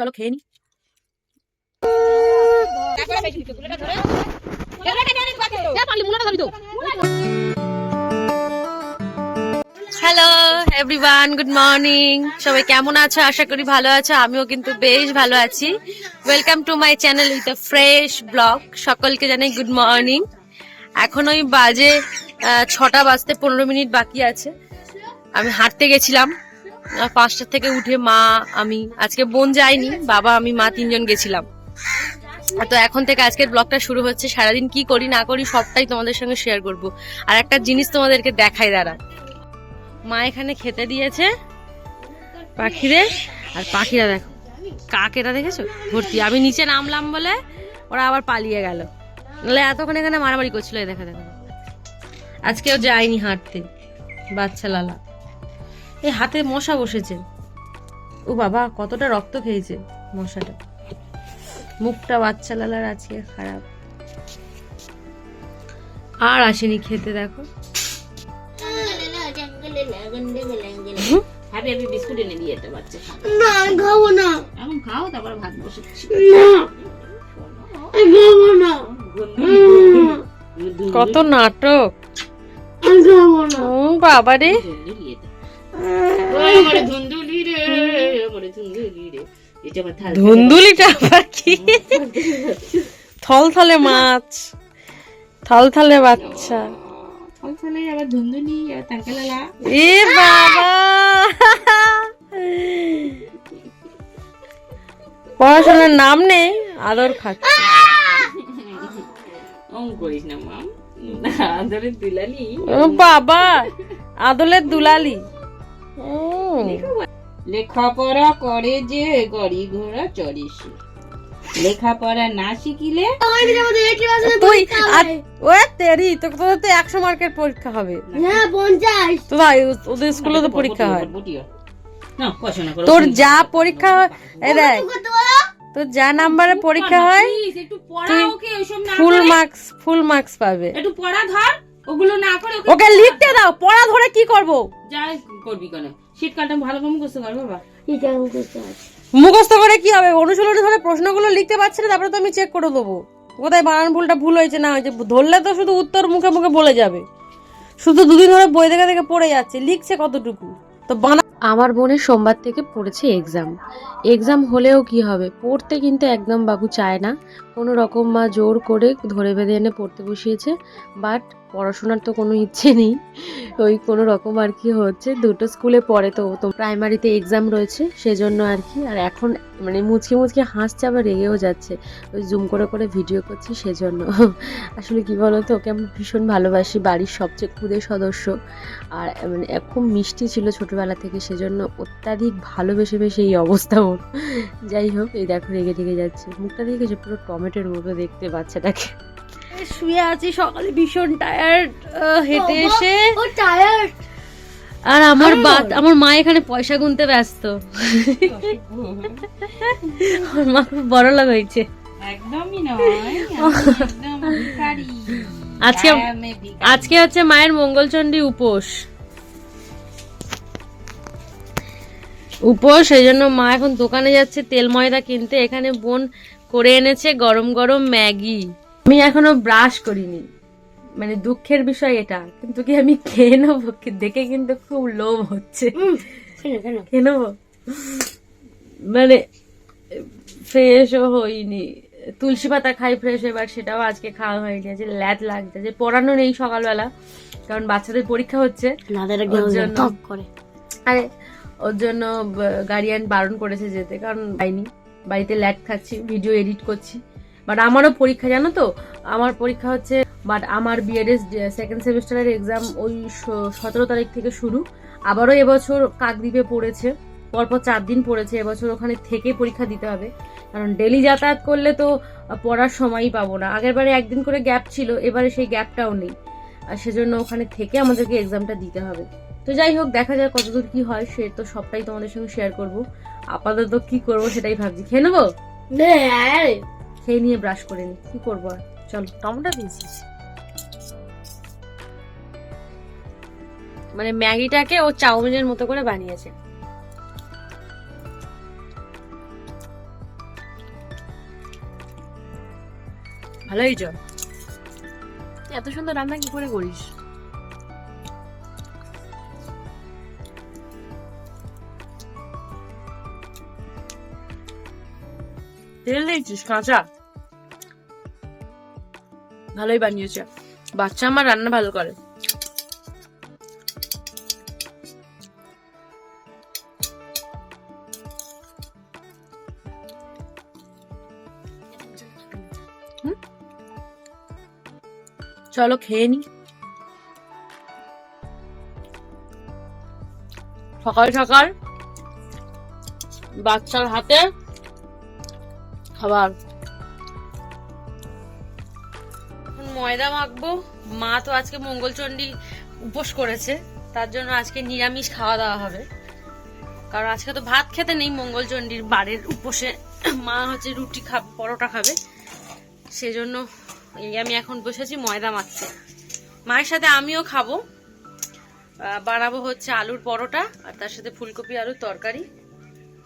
চলো খেয়ে নি। হ্যালো এভরিওয়ান গুড মর্নিং সবাই কেমন আছো? আশা করি ভালো আছো। আমিও কিন্তু বেশ ভালো আছি। Welcome to my channel with fresh blog সকলকে জানাই গুড মর্নিং এখন ওই বাজে ছটা বাজতে পনেরো মিনিট বাকি আছে। আমি হাঁটতে গেছিলাম। পাঁচটা থেকে উঠে মা, আমি। আজকে বোন যায়নি, বাবা, আমি, মা তিনজন গেছিলাম। তো এখন থেকে আজকের ব্লগটা শুরু হচ্ছে। সারাদিন কি করি, না করি, সবটাই তোমাদের সঙ্গে শেয়ার করব। আর একটা জিনিস তোমাদেরকে দেখাই, দাঁড়া। মা এখানে খেতে দিয়েছে পাখিদের। আর পাখিরা দেখো কাকেরা দেখেছ? ভর্তি। আমি নিচে নামলাম বলে ওরা আবার পালিয়ে গেল। নাহলে এতক্ষণ এখানে মারামারি করছিল দেখা, দেখো। আজকেও যায়নি হাঁটতে, বাচ্চা লালা। এই হাতে মশা বসেছে। ও বাবা কতটা রক্ত খেয়েছে মশাটা। মুখটা বাচ্চা লালার আজকে খারাপ। আর আসেনি খেতে দেখো। ভাবি আমি বিস্কুট এনে দিয়ে একটা বাচ্চা না আমি খাব না। এখন খাও তারপর ভাত বসাচ্ছি না। আমি খাব না। কত নাটক। আমি খাব না। ও বাবা রে। ধুন্দুলি রে আমারে রে। ধুন্দুলিটা আবার কি? থলথলে মাছ থলথলে বাচ্চা। থাল আবার ধুন্দুলি আর তারকালালা এ বাবা! পড়াশোনার নাম নেই আদর খাচ্ছে। করিস না মাম। আদরে দুলালি। ও বাবা আদলের দুলালি। লেখাপড়া করে যে গাড়ি ঘোড়া চড়ে সে লেখাপড়া না শিখিলে আমাদের মধ্যে একটি বাসে তুই ও তেরি তো তো একশো মার্কের পরীক্ষা হবে। হ্যাঁ পঞ্চাশ। তো ভাই ওদের স্কুলে তো পরীক্ষা হয়। তোর যা পরীক্ষা হয় দেখ তোর যা নাম্বারে পরীক্ষা হয় Please, একটু পড়া তুই ওকে ওইসব না ফুল মার্কস ফুল মার্কস পাবে। একটু পড়া ধর। ওগুলো না করে ওকে লিখতে দাও পড়া ধরে কি করব? যাই করবি কেন শীতকালটা ভালো কম করতে পারব বাবা। মুখস্থ করে। কি হবে? অনুশীলনে ধরে প্রশ্নগুলো লিখতে পারছি না তারপরে তো আমি চেক করে দেবো। কোথায় বানান ভুলটা ভুল হয়েছে না হয়েছে ধরলে তো শুধু উত্তর মুখে মুখে বলে যাবে। শুধু দুদিন ধরে বই দেখে দেখে পড়ে যাচ্ছে লিখছে কতটুকু? তো বানা আমার বোনের সোমবার থেকে পড়েছে এক্সাম এক্সাম হলেও কি হবে? পড়তে কিন্তু একদম বাবু চায় না। কোনো রকম মা জোর করে ধরে বেঁধে এনে পড়তে বসিয়েছে বাট পড়াশোনার তো কোনো ইচ্ছে নেই। ওই কোনো রকম আর কি হচ্ছে। দুটো স্কুলে পড়ে তো তো প্রাইমারিতে এক্সাম রয়েছে, সেজন্য আর কি। আর এখন মানে মুচকে মুচকে হাসছে, আবার রেগেও যাচ্ছে। ওই জুম করে করে ভিডিও করছি, সেজন্য। আসলে কি বলতো, ওকে আমি ভীষণ ভালোবাসি, বাড়ির সবচেয়ে ক্ষুদে সদস্য। আর মানে খুব মিষ্টি ছিল ছোটোবেলা থেকে, সেজন্য অত্যাধিক ভালোবেসে বেশে এই অবস্থা ওর। যাই হোক, এই দেখো রেগে রেগে যাচ্ছে। মুখটা দেখেছে? পুরো টমেটোর মতো দেখতে বাচ্চাটাকে। শুয়ে আছি সকালে ভীষণ টায়ার্ড হেঁটে এসে। ও টায়ার্ড আর আমার বা আমার মা এখানে পয়সা গুনতে ব্যস্ত। আমার মা খুব বড় লোক হয়েছে। একদমই নয় আমি একদম ভিখারি। আজকে আজকে হচ্ছে মায়ের মঙ্গলচণ্ডী উপোস। উপোস সেই জন্য মা এখন দোকানে যাচ্ছে তেল ময়দা কিনতে। এখানে বোন করে এনেছে গরম গরম ম্যাগি। আমি এখনও ব্রাশ করিনি। মানে দুঃখের বিষয় এটা। কিন্তু কি আমি খেয়ে নেব? দেখে কিন্তু খুব লোভ হচ্ছে। খেয়ে নেব? মানে ফ্রেশও হইনি। তুলসী পাতা খাই ফ্রেশ এবার সেটাও আজকে খাওয়া হয়নি যে ল্যাট লাগছে। যে পড়ানো নেই সকালবেলা কারণ বাচ্চাদের পরীক্ষা হচ্ছে। আরে ওর জন্য গার্ডিয়ান বারণ করেছে যেতে কারণ যাইনি বাড়িতে ল্যাট খাচ্ছি ভিডিও এডিট করছি। বাট আমারও পরীক্ষা, জানো তো? আমার পরীক্ষা হচ্ছে বাট আমার বিএডএস সেকেন্ড সেমিস্টারের এক্সাম ওই সতেরো তারিখ থেকে শুরু। আবারও এবছর কাকদ্বীপে পড়েছে। পরপর চার দিন পড়েছে। এবছর ওখানে থেকে পরীক্ষা দিতে হবে। কারণ ডেলি যাতায়াত করলে তো পড়ার সময়ই পাবো না। আগের বারে একদিন করে গ্যাপ ছিল, এবারে সেই গ্যাপটাও নেই। আর সেজন্য ওখানে থেকে আমাদেরকে এক্সামটা দিতে হবে। তো যাই হোক দেখা যায় কতদূর কি হয় সে তো সবটাই তোমাদের সঙ্গে শেয়ার করব। আপাতত কি করব সেটাই ভাবছি। খেয়ে নেব? হ্যাঁ। খেয়ে নিয়ে ব্রাশ করে নি। কি করব আর? চল। টমেটো দিয়েছিস? মানে ম্যাগিটাকে ও চাউমিনের মতো করে বানিয়েছে। ভালোই চল এত সুন্দর রান্না কি করে করিস? তেল দিয়েছিস কাঁচা ভালোই বানিয়েছে। বাচ্চা আমার রান্না ভালো করে। চলো খেয়ে নি। সকাল সকাল বাচ্চার হাতে খাবার। ময়দা মাখবো। মা তো আজকে মঙ্গলচণ্ডী উপোস করেছে। তার জন্য আজকে নিরামিষ খাওয়া দাওয়া হবে। কারণ আজকে তো ভাত খেতে নেই মঙ্গলচণ্ডীর বাড়ির উপোসে। মা হচ্ছে রুটি খাবে, পরোটা খাবে। সেজন্য এই আমি এখন বসেছি ময়দা মাখতে। মায়ের সাথে আমিও খাব। বানাবো হচ্ছে আলুর পরোটা আর তার সাথে ফুলকপি, আলুর তরকারি।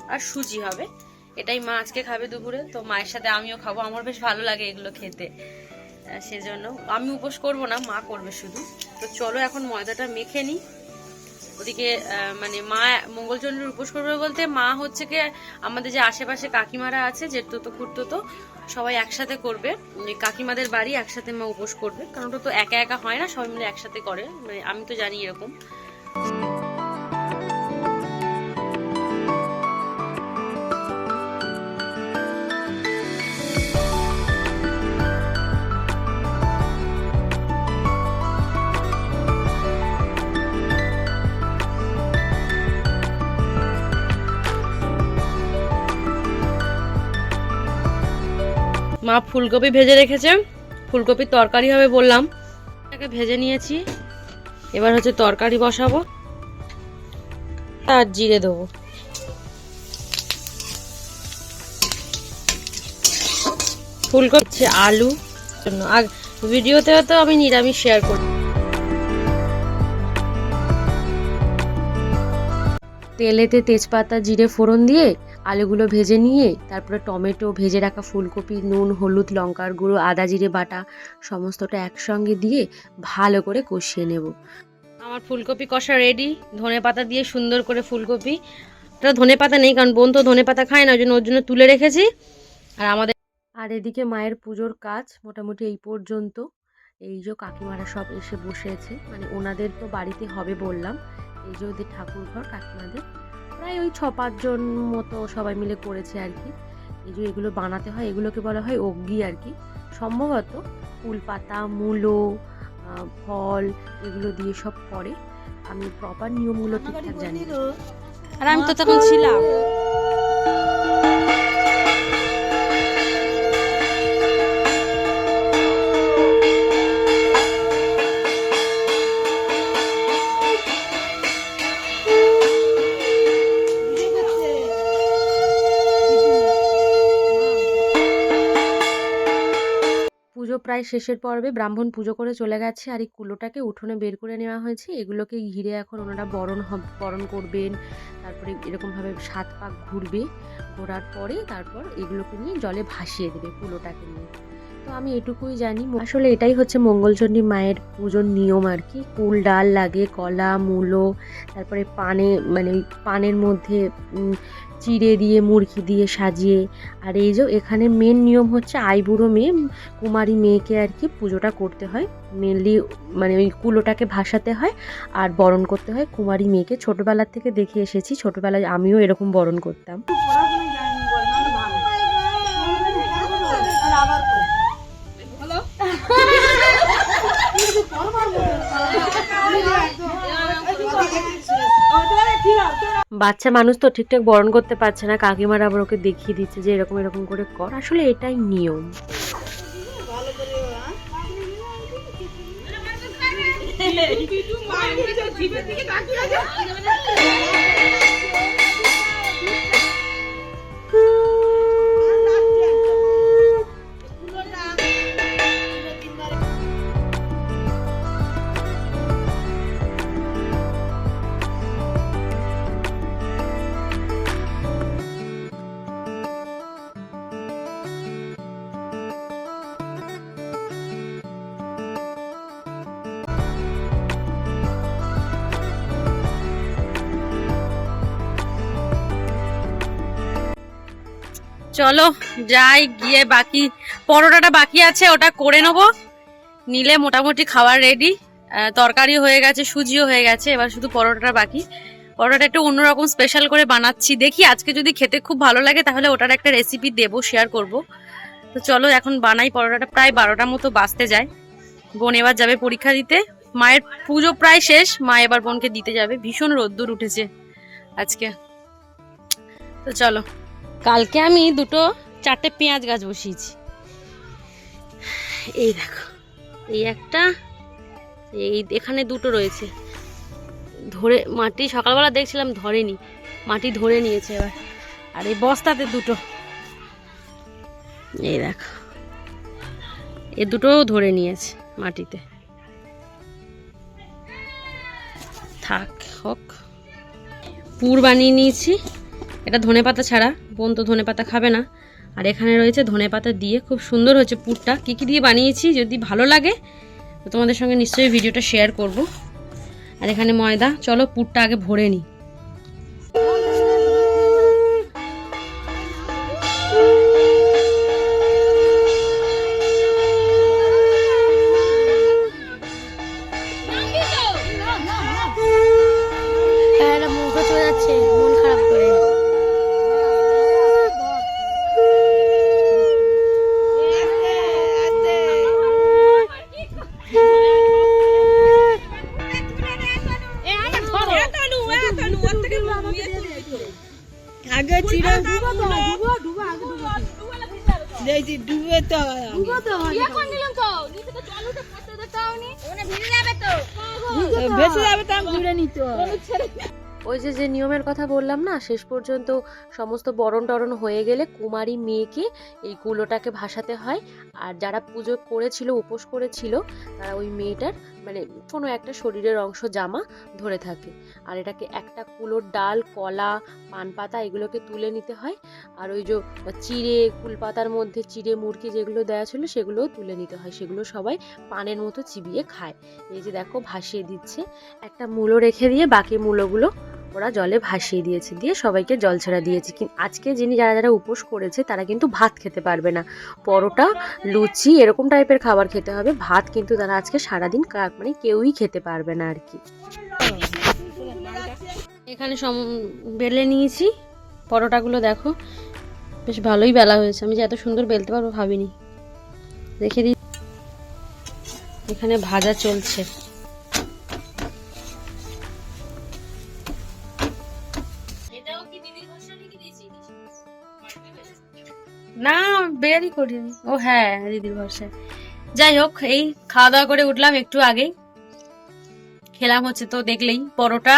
আর সুজি হবে। এটাই মা আজকে খাবে দুপুরে, তো মায়ের সাথে আমিও খাব। আমার বেশ ভালো লাগে এগুলো খেতে। সেজন্য আমি উপোস করব না, মা করবে শুধু। তো চলো এখন ময়দাটা মেখে নিই। ওদিকে মানে মা মঙ্গলচন্দ্রের উপোস করবে বলতে মা হচ্ছে কি, আমাদের যে আশেপাশে কাকিমারা আছে, যে তো খুঁড়তো তো সবাই একসাথে করবে। ওই কাকিমাদের বাড়ি একসাথে মা উপোস করবে। কারণ ওটা তো একা একা হয় না, সবাই মিলে একসাথে করে। মানে আমি তো জানি এরকম। মা ফুলকপি ভেজে রেখেছে। ফুলকপির তরকারি হবে বললাম। এটাকে ভেজে নিয়েছি। এবার হচ্ছে তরকারি বসাবো। আর জিরে দেবো। ফুলকপি হচ্ছে আলু। জন্য আর ভিডিওতেও তো আমি নিরামিষ শেয়ার করি। তেলেতে তেজপাতা, জিরে, ফোড়ন দিয়ে আলুগুলো ভেজে নিয়ে তারপরে টমেটো ভেজে রাখা ফুলকপি নুন হলুদ লঙ্কার গুঁড়ো আদা জিরে বাটা সমস্তটা একসঙ্গে দিয়ে ভালো করে কষিয়ে নেব। আমার ফুলকপি কষা রেডি ধনে পাতা দিয়ে সুন্দর করে ফুলকপি। এটা ধনে পাতা নেই কারণ বোন তো ধনে পাতা খায় না ওই জন্য ওর জন্য তুলে রেখেছি। আর আমাদের আর এদিকে মায়ের পুজোর কাজ মোটামুটি এই পর্যন্ত। এই যে কাকিমারা সব এসে বসেছে। মানে ওনাদের তো বাড়িতে হবে বললাম। এই যে ওদের ঠাকুর ঘর কাকিমাদের। প্রায় ওই ছ পাঁচজন মতো সবাই মিলে করেছে আর কি। এই যে এগুলো বানাতে হয়, এগুলোকে বলা হয় অগ্নি আর কি। সম্ভবত ফুল পাতা, মূলো ফল এগুলো দিয়ে সব করে। আমি প্রপার নিয়মগুলো ঠিকঠাক জানি। আর আমি তো তখন ছিলাম। পুজো প্রায় শেষের পর্বে ব্রাহ্মণ পুজো করে চলে গেছে। আর এই কুলোটাকে উঠোনে বের করে নেওয়া হয়েছে। এগুলোকে ঘিরে এখন ওনারা বরণ বরণ করবেন। তারপরে এরকমভাবে সাত পাক ঘুরবে। ঘোরার পরে তারপর এগুলোকে নিয়ে জলে ভাসিয়ে দেবে কুলোটাকে নিয়ে। তো আমি এটুকুই জানি। আসলে এটাই হচ্ছে মঙ্গলচণ্ডী মায়ের পুজোর নিয়ম আর কি। কুল ডাল লাগে, কলা, মূলো, তারপরে পানে মানে পানের মধ্যে চিড়ে দিয়ে, মুরগি দিয়ে সাজিয়ে। আর এই যে এখানে মেন নিয়ম হচ্ছে আইবুড়ো মেয়ে, কুমারী মেয়েকে আর কি পুজোটা করতে হয়। মেনলি মানে ওই কুলোটাকে ভাসাতে হয় আর বরণ করতে হয়। কুমারী মেয়েকে ছোটবেলার থেকে দেখে এসেছি। ছোটবেলায় আমিও এরকম বরণ করতাম। বাচ্চা মানুষ তো ঠিকঠাক বরণ করতে পারছে না, কাকিমারা আবার ওকে দেখিয়ে দিচ্ছে যে এরকম এরকম করে কর। আসলে এটাই নিয়ম। ভালো করে চলো, যাই, গিয়ে বাকি, পরোটাটা বাকি আছে, ওটা করে নেব। নিলে মোটামুটি খাবার রেডি তরকারি হয়ে গেছে, সুজিও হয়ে গেছে, এবার শুধু পরোটাটা বাকি। পরোটাটা একটু অন্যরকম স্পেশাল করে বানাচ্ছি। দেখি, আজকে যদি খেতে খুব ভালো লাগে, তাহলে ওটার একটা রেসিপি দেবো শেয়ার করব। তো চলো, এখন বানাই পরোটাটা। প্রায় বারোটার মতো বাঁচতে যায়। বোন এবার যাবে পরীক্ষা দিতে। মায়ের পুজো প্রায় শেষ। মা এবার বোনকে দিতে যাবে। ভীষণ রোদ্দুর উঠেছে আজকে। তো চলো। কালকে আমি দুটো চারটে পেঁয়াজ গাছ বসিয়েছি। এই দেখো, এই একটা, এই এখানে দুটো রয়েছে। ধরে, মাটি সকালবেলা দেখছিলাম ধরেনি, মাটি ধরে নিয়েছে এবার। আর এই বস্তাতে দুটো। এই দেখো, এ দুটোও ধরে নিয়েছে মাটিতে। থাক, হোক। পুর বানিয়ে নিয়েছি। এটা ধনে পাতা ছাড়া, বোন তো ধনে পাতা খাবে না। আর এখানে রয়েছে ধনে পাতা দিয়ে খুব সুন্দর হচ্ছে পুরটা। কী কী দিয়ে বানিয়েছি, যদি ভালো লাগে, তো তোমাদের সঙ্গে নিশ্চয়ই ভিডিওটা শেয়ার করব। আর এখানে ময়দা, চলো পুরটা আগে ভরে নিই। দেখছি ডুবে তো। ভেসে যাবে তো আমি ঘুরে নিতে। ওই যে যে নিয়মের কথা বললাম না শেষ পর্যন্ত সমস্ত বরণ টরণ হয়ে গেলে কুমারী মেয়েকে এই কুলোটাকে ভাসাতে হয়। আর যারা পুজো করেছিল উপোস করেছিল তারা ওই মেয়েটার মানে কোনো একটা শরীরের অংশ জামা ধরে থাকে। আর এটাকে একটা কুলোর ডাল, কলা পান পাতা এগুলোকে তুলে নিতে হয়। আর ওই যে চিড়ে কুলপাতার মধ্যে চিড়ে মুরগি যেগুলো দেওয়া ছিল সেগুলোও তুলে নিতে হয়। সেগুলো সবাই পানের মতো চিবিয়ে খায়। এই যে দেখো, ভাসিয়ে দিচ্ছে। একটা মূলো রেখে দিয়ে বাকি মূলোগুলো ওরা জলে ভাসিয়ে দিয়েছে, দিয়ে সবাইকে জল ছাড়া দিয়েছে। আজকে যিনি যারা যারা উপোস করেছে, তারা কিন্তু ভাত খেতে পারবে না। পরোটা, লুচি, এরকম টাইপের খাবার খেতে হবে। ভাত কিন্তু তারা আজকে সারাদিন মানে কেউই খেতে পারবে না আর কি। এখানে সম, বেলে নিয়েছি। পরোটাগুলো দেখো। বেশ ভালোই বেলা হয়েছে। আমি যে এত সুন্দর বেলতে পারব ভাবিনি। রেখে দিই। এখানে ভাজা চলছে। বেরই করিনি। ও হ্যাঁ দিদির ভরসায়। যাই হোক, এই খাওয়া দাওয়া করে উঠলাম একটু আগেই। খেলাম হচ্ছে তো দেখলেই, পরোটা,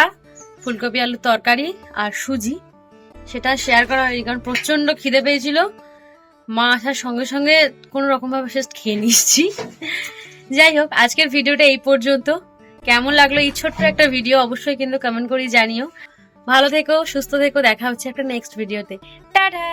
ফুলকপি, আলুর তরকারি আর সুজি। সেটা শেয়ার করা হয়নি, কারণ প্রচণ্ড খিদে পেয়েছিল। মা আসার সঙ্গে সঙ্গে কোনো রকমভাবে শেষ খেয়ে নিচ্ছি যাই হোক, আজকের ভিডিওটা এই পর্যন্ত। কেমন লাগল এই ছোট্ট একটা ভিডিও অবশ্যই কিন্তু কমেন্ট করে জানিও। ভালো থেকো, সুস্থ থেকো, দেখা হচ্ছে একটা নেক্সট ভিডিওতে টাটা!